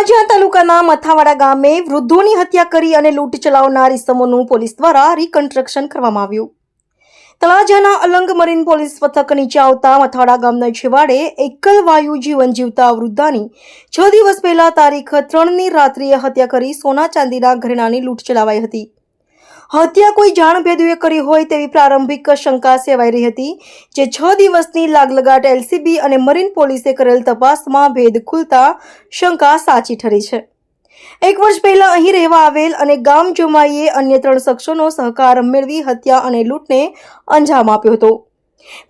તળાજા તાલુકાના મથાવાડા ગામે વૃદ્ધોની હત્યા કરી અને લૂંટ ચલાવનાર ઇસમોનું પોલીસ દ્વારા રિકન્સ્ટ્રક્શન કરવામાં આવ્યું. તળાજાના અલંગ મરીન પોલીસ મથક નીચે આવતા મથાવાડા ગામના છેવાડે એકલ વાયુ જીવન જીવતા વૃદ્ધાની છ દિવસ પહેલા તારીખ ત્રણની રાત્રિએ હત્યા કરી સોના ચાંદીના ઘરેણાની લૂંટ ચલાવાઈ હતી. હત્યા કોઈ જાણભેદુએ કરી હોય તેવી પ્રારંભિક શંકા સેવાઈ રહી હતી, જે છ દિવસની લાગલગાટ એલસીબી અને મરીન પોલીસે કરેલ તપાસમાં ભેદ ખુલતા શંકા સાચી ઠરી છે. એક વર્ષ પહેલા અહીં રહેવા આવેલ અને ગામ જોમાઈએ અન્ય ત્રણ શખ્સોનો સહકાર મેળવી હત્યા અને લૂંટને અંજામ આપ્યો હતો.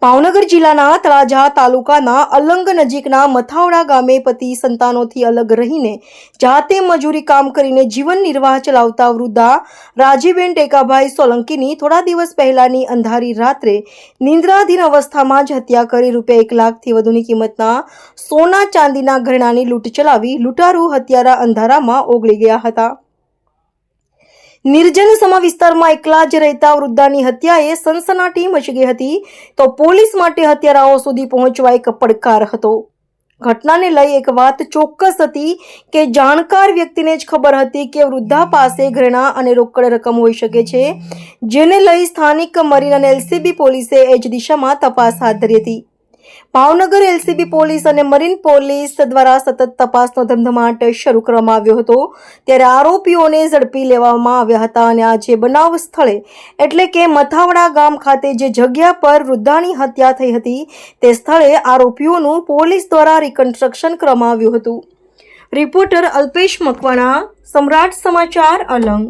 ભાવનગર જિલ્લાના તળાજા તાલુકાના અલંગ નજીકના મથાવડા ગામે પતિ સંતાનોથી અલગ રહીને જાતે મજૂરી કામ કરીને જીવન નિર્વાહ ચલાવતા વૃદ્ધા રાજીબેન ટેકાભાઈ સોલંકીની થોડા દિવસ પહેલાની અંધારી રાત્રે નિંદ્રાધીન અવસ્થામાં જ હત્યા કરી રૂપિયા એક લાખથી વધુની કિંમતના સોના ચાંદીના ઘરેણાની લૂંટ ચલાવી લૂંટારૂ હત્યારા અંધારામાં ઓગળી ગયા હતા. નિર્જન સમા વિસ્તારમાં એકલા જ રહેતા વૃદ્ધાની હત્યાએ સનસનાટી મચી હતી તો પોલીસ માટે હત્યારાઓ સુધી પહોંચવા એક પડકાર હતો. ઘટનાને લઈ એક વાત ચોક્કસ હતી કે જાણકાર વ્યક્તિને જ ખબર હતી કે વૃદ્ધા પાસે ઘરેણા અને રોકડ રકમ હોઈ શકે છે, જેને લઈ સ્થાનિક મરીન અને એલસીબી પોલીસે એ જ દિશામાં તપાસ હાથ ધરી હતી. ભાવનગર એલસીબી પોલીસ અને મરીન પોલીસ દ્વારા સતત તપાસનો ધમધમાટ શરૂ કરવામાં આવ્યો હતો. ત્યારે આરોપીઓને ઝડપી લેવામાં આવ્યા હતા અને આજે બનાવ સ્થળે, એટલે કે મથાવડા ગામ ખાતે જે જગ્યા પર વૃદ્ધાની હત્યા થઈ હતી, તે સ્થળે આરોપીઓનું પોલીસ દ્વારા રિકન્સ્ટ્રક્શન કરવામાં આવ્યું હતું. રિપોર્ટર અલ્પેશ મકવાણા, સમ્રાટ સમાચાર અલંગ